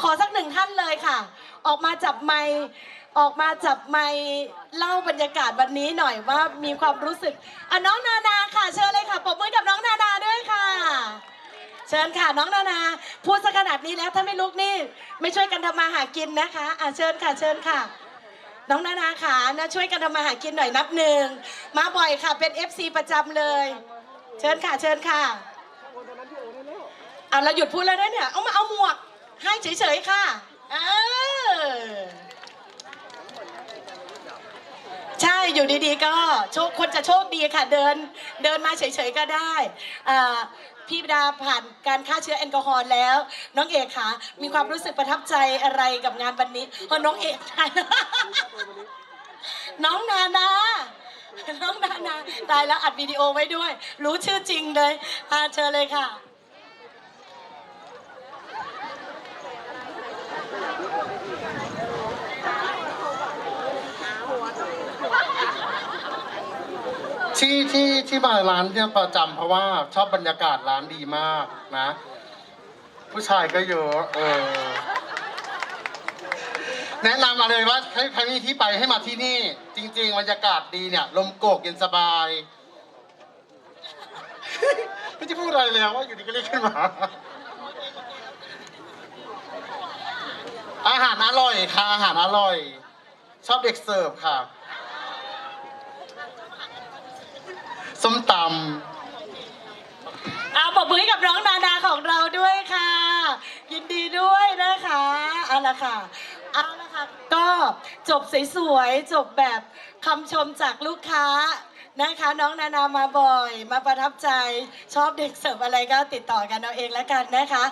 ขอสักหนึ่งท่านเลยค่ะ ออกมาจับไมค์ออกมาจับไมค์เล่าบรรยากาศวันนี้หน่อยว่ามีความรู้สึกอะน้องนานาค่ะ เชิญเลยค่ะปรบมือกับน้องนานาด้วยค่ะ เชิญค่ะน้องนานาพูดสักขนาดนี้แล้วถ้าไม่ลุกนี่ ไม่ช่วยกันทำมาหากินนะคะอะเชิญค่ะเชิญค่ะ น้องนานาขานะช่วยกันทำมาหากินหน่อยนับหนึ่งมาบ่อยค่ะเป็น FC ประจำเลย เชิญค่ะเชิญค่ะเอาเราหยุดพูดแล้วนะเนี่ยเอามาเอาหมวก เฉยๆค่ะเออใช่อยู่ดีๆ ก็โชคคนจะโชคดีค่ะ เดินเดินมาเฉยๆก็ได้พี่ดาผ่านการฆ่าเชื้อแอลกอฮอล์แล้ว น้องเอกค่ะมีความรู้สึกประทับใจอะไรกับงานวันนี้พราะน้องเอกน้องนานาน้องนานาตายแล้วอัดวิดีโอไว้ด้วย รู้ชื่อจริงเลยอาเชิญเลยค่ะ ที่ที่ที่มาร้านเนี่ยประจำเพราะว่าชอบบรรยากาศร้านดีมากนะ ผู้ชายก็เยอะเออแนะนำมาเลยว่าใครใครมีที่ไปให้มาที่นี่ จริง ๆ บรรยากาศดีเนี่ย ลมโกกเย็นสบาย ไม่จะพูดอะไรแล้วว่าอยู่ดีก็เรียกขึ้นมา อาหารอร่อยค่ะ อาหารอร่อย ชอบเด็กเสิร์ฟค่ะ ส้มตำเอาปรบมือให้กับน้องนานาของเราด้วยค่ะ ยินดีด้วยนะคะเอาละค่ะเอาละค่ะก็จบสวยๆจบแบบคำชมจากลูกค้านะคะ น้องนานามาบ่อย มาประทับใจชอบเด็กเสิร์ฟอะไรก็ติดต่อกันเอาเองแล้วกันนะคะ